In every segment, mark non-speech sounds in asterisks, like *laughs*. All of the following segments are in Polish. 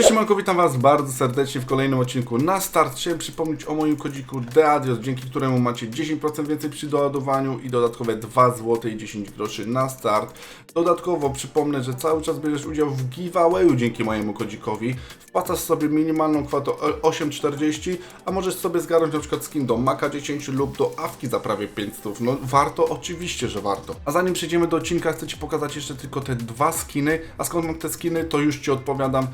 Cześć Manko, witam Was bardzo serdecznie w kolejnym odcinku. Na start chciałem przypomnieć o moim kodziku DEADIOS, dzięki któremu macie 10% więcej przy doładowaniu i dodatkowe 2 zł i 10 groszy na start. Dodatkowo przypomnę, że cały czas bierzesz udział w giveawayu dzięki mojemu kodzikowi. Wpłacasz sobie minimalną kwotę 8,40, a możesz sobie zgarnąć przykład skin do Maka 10 lub do Awki za prawie 500. No warto? Oczywiście, że warto. A zanim przejdziemy do odcinka, chcę Ci pokazać jeszcze tylko te dwa skiny. A skąd mam te skiny, to już Ci odpowiadam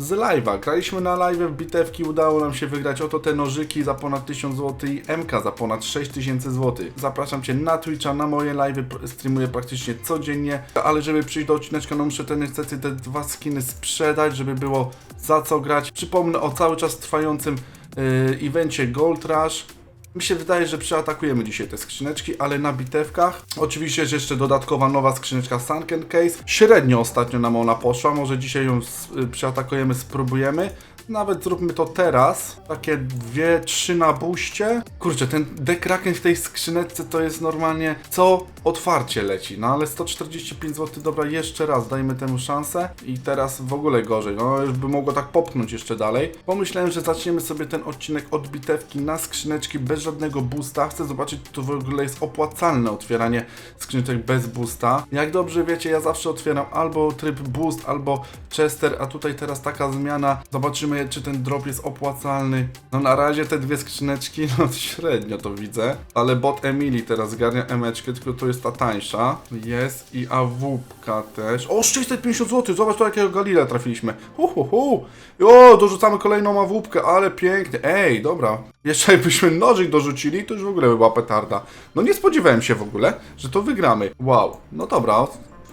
z live'a. Graliśmy na live w bitewki, udało nam się wygrać oto te nożyki za ponad 1000 zł i MK za ponad 6000 zł. Zapraszam Cię na Twitcha, na moje live'y, streamuję praktycznie codziennie, ale żeby przyjść do odcineczka, no muszę te niestety te dwa skiny sprzedać, żeby było za co grać. Przypomnę o cały czas trwającym yy, evencie Gold Rush. Mi się wydaje, że przeatakujemy dzisiaj te skrzyneczki, ale na bitewkach. Oczywiście jest jeszcze dodatkowa nowa skrzyneczka Sunken Case. Średnio ostatnio nam ona poszła, może dzisiaj ją y, przeatakujemy, spróbujemy. Nawet zróbmy to teraz. Takie dwie, trzy na buście. Kurczę, ten dekraken w tej skrzyneczce to jest normalnie co otwarcie leci. No ale 145 zł, dobra, jeszcze raz dajmy temu szansę. I teraz w ogóle gorzej. No już by mogło tak popchnąć jeszcze dalej. Pomyślałem, że zaczniemy sobie ten odcinek od bitewki na skrzyneczki bez żadnego boosta. Chcę zobaczyć, czy to w ogóle jest opłacalne otwieranie skrzyneczek bez boosta. Jak dobrze wiecie, ja zawsze otwieram albo tryb boost, albo Chester, a tutaj teraz taka zmiana. Zobaczymy, czy ten drop jest opłacalny. No na razie te dwie skrzyneczki, *laughs* no średnio to widzę. Ale bot Emily teraz zgarnia emeczkę, tylko to jest ta tańsza. Jest i AWP też. O, 650 zł, zobacz to jakiego Galila trafiliśmy. Hu, hu, hu. O, dorzucamy kolejną AWP, ale pięknie. Ej, dobra. Jeszcze jakbyśmy nożyk dorzucili, to już w ogóle by była petarda. No nie spodziewałem się w ogóle, że to wygramy. Wow, no dobra,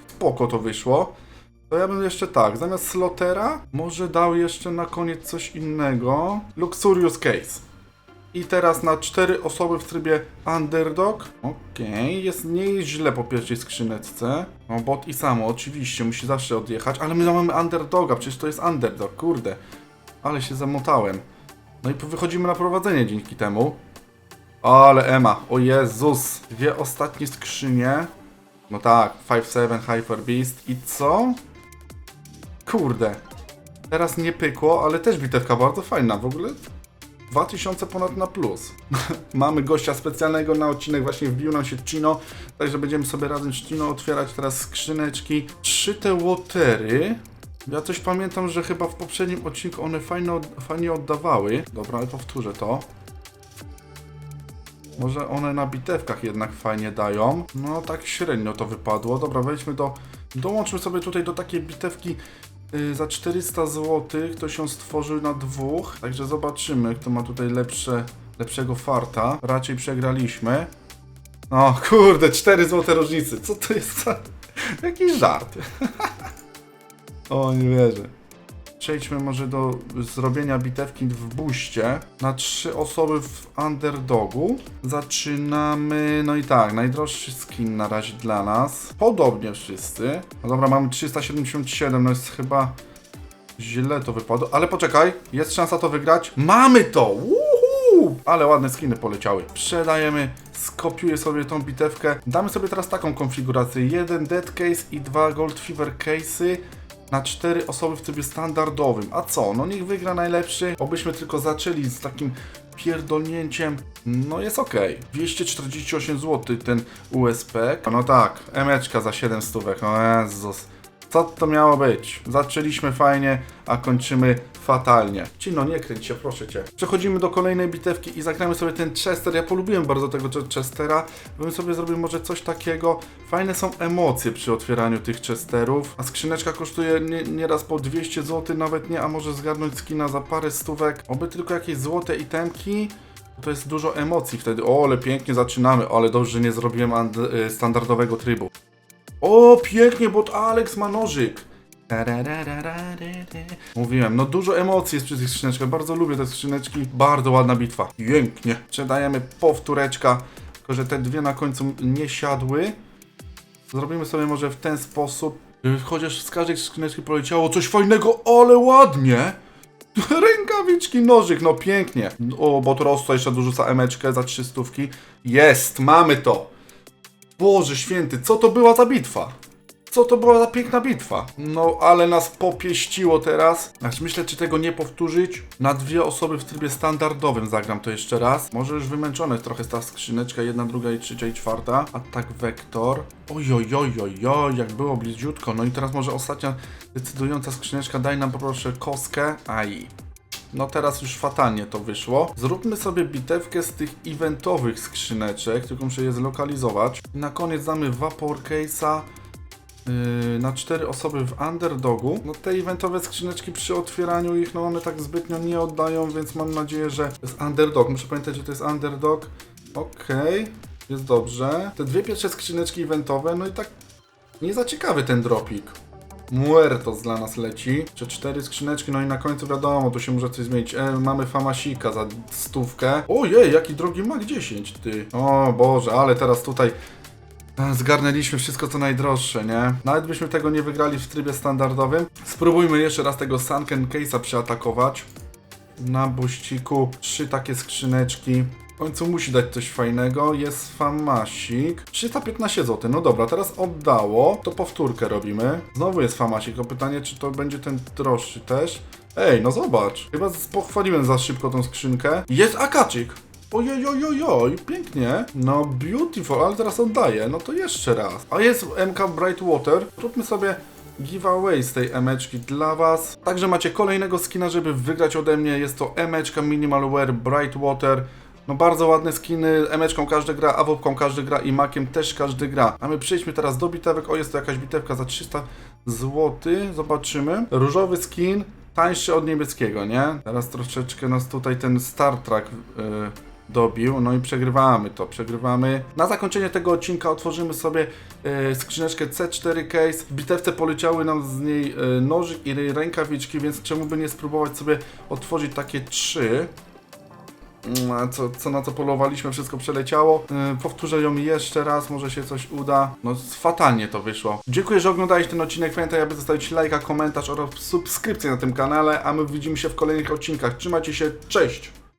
spoko to wyszło. To ja bym jeszcze tak, zamiast slotera, może dał jeszcze na koniec coś innego. Luxurious Case. I teraz na cztery osoby w trybie underdog. Okej, jest nieźle po pierwszej skrzyneczce. No bot i samo, oczywiście, musi zawsze odjechać, ale my mamy underdoga, przecież to jest underdog, kurde. Ale się zamotałem. No i wychodzimy na prowadzenie dzięki temu. Ale Ema, o Jezus, dwie ostatnie skrzynie. No tak, 5-7 Hyper Beast. I co? Kurde. Teraz nie pykło, ale też bitewka bardzo fajna. W ogóle 2000 ponad na plus. *laughs* Mamy gościa specjalnego na odcinek, właśnie wbił nam się Chino, także będziemy sobie razem z Chino otwierać teraz skrzyneczki. Trzy te łotery. Ja coś pamiętam, że chyba w poprzednim odcinku one fajnie, od, fajnie oddawały. Dobra, ale powtórzę to. Może one na bitewkach jednak fajnie dają. No tak średnio to wypadło. Dobra, wejdźmy do... Dołączmy sobie tutaj do takiej bitewki za 400 zł. Ktoś ją stworzył na dwóch. Także zobaczymy, kto ma tutaj lepsze, lepszego farta. Raczej przegraliśmy. O kurde, 4 złote różnicy. Co to jest za... *laughs* Jakiś żart. *laughs* o, nie wierzę. Przejdźmy może do zrobienia bitewki w buście. Na trzy osoby w underdogu. Zaczynamy. No i tak, najdroższy skin na razie dla nas. Podobnie wszyscy. No dobra, mamy 377, no jest chyba źle to wypadło. Ale poczekaj, jest szansa to wygrać. Mamy to! Ale ładne skiny poleciały. Sprzedajemy, skopiuję sobie tą bitewkę. Damy sobie teraz taką konfigurację. Jeden dead case i dwa gold fever case'y na cztery osoby w trybie standardowym. A co? No niech wygra najlepszy. Obyśmy tylko zaczęli z takim pierdolnięciem. No jest ok. 248 zł ten USP. No tak, emeczka za 7 stówek. O Jezus. Co to miało być? Zaczęliśmy fajnie, a kończymy fatalnie. Ci no nie kręć się, proszę cię. Przechodzimy do kolejnej bitewki i zagramy sobie ten Chester. Ja polubiłem bardzo tego Ch- Chestera. Bym sobie zrobił może coś takiego. Fajne są emocje przy otwieraniu tych Chesterów. A skrzyneczka kosztuje nie- nieraz po 200 zł, nawet nie, a może zgarnąć skina za parę stówek. Oby tylko jakieś złote itemki. To jest dużo emocji wtedy. O, ale pięknie zaczynamy. Ale dobrze, że nie zrobiłem y, standardowego trybu. O, pięknie, bo Alex ma nożyk. Mówiłem, no dużo emocji jest przy tych skrzyneczkach. Bardzo lubię te skrzyneczki. Bardzo ładna bitwa. Pięknie. Przedajemy powtóreczka. Tylko, że te dwie na końcu nie siadły. Zrobimy sobie może w ten sposób. Chociaż z każdej skrzyneczki poleciało coś fajnego, ale ładnie. Rękawiczki, nożyk, no pięknie. O, bo Rosto jeszcze dorzuca emeczkę za 300. Jest, mamy to. Boże święty, co to była za bitwa? Co to była za piękna bitwa? No, ale nas popieściło teraz. Aż myślę, czy tego nie powtórzyć. Na dwie osoby w trybie standardowym zagram to jeszcze raz. Może już wymęczona jest trochę ta skrzyneczka, jedna, druga i trzecia i czwarta. Atak wektor. Ojojojojoj, jak było bliziutko. No i teraz może ostatnia decydująca skrzyneczka. Daj nam poproszę kostkę. Aj. No teraz już fatalnie to wyszło. Zróbmy sobie bitewkę z tych eventowych skrzyneczek, tylko muszę je zlokalizować. Na koniec damy Vapor Case'a yy, na 4 osoby w underdogu. No te eventowe skrzyneczki przy otwieraniu ich, no one tak zbytnio nie oddają, więc mam nadzieję, że to jest underdog. Muszę pamiętać, że to jest underdog. Okej, jest dobrze. Te dwie pierwsze skrzyneczki eventowe, no i tak nie za ciekawy ten dropik. Muertos dla nas leci. Jeszcze cztery skrzyneczki, no i na końcu wiadomo, tu się może coś zmienić. E, mamy Famasika za stówkę. Ojej, jaki drogi Mac 10, ty. O Boże, ale teraz tutaj e, zgarnęliśmy wszystko co najdroższe, nie? Nawet byśmy tego nie wygrali w trybie standardowym. Spróbujmy jeszcze raz tego Sunken Case'a przeatakować. Na buściku trzy takie skrzyneczki. W końcu musi dać coś fajnego. Jest famasik. 315 zł. No dobra, teraz oddało. To powtórkę robimy. Znowu jest famasik. O pytanie, czy to będzie ten droższy też. Ej, no zobacz. Chyba pochwaliłem za szybko tą skrzynkę. Jest akaczyk. Ojojojojoj, pięknie. No beautiful, ale teraz oddaję. No to jeszcze raz. A jest MK Brightwater. Róbmy sobie giveaway z tej emeczki dla Was. Także macie kolejnego skina, żeby wygrać ode mnie. Jest to emeczka Minimal Wear Brightwater. No bardzo ładne skiny, emeczką każdy gra, awopką każdy gra i makiem też każdy gra. A my przejdźmy teraz do bitewek. O, jest to jakaś bitewka za 300 zł. Zobaczymy. Różowy skin, tańszy od niebieskiego, nie? Teraz troszeczkę nas tutaj ten Star Trek yy, dobił, no i przegrywamy to, przegrywamy. Na zakończenie tego odcinka otworzymy sobie e, skrzyneczkę C4 case. W bitewce poleciały nam z niej e, nożyk i rękawiczki, więc czemu by nie spróbować sobie otworzyć takie trzy. Mm, co, co na co polowaliśmy, wszystko przeleciało. E, powtórzę ją jeszcze raz, może się coś uda. No fatalnie to wyszło. Dziękuję, że oglądałeś ten odcinek. Pamiętaj, aby zostawić lajka, komentarz oraz subskrypcję na tym kanale, a my widzimy się w kolejnych odcinkach. Trzymajcie się, cześć!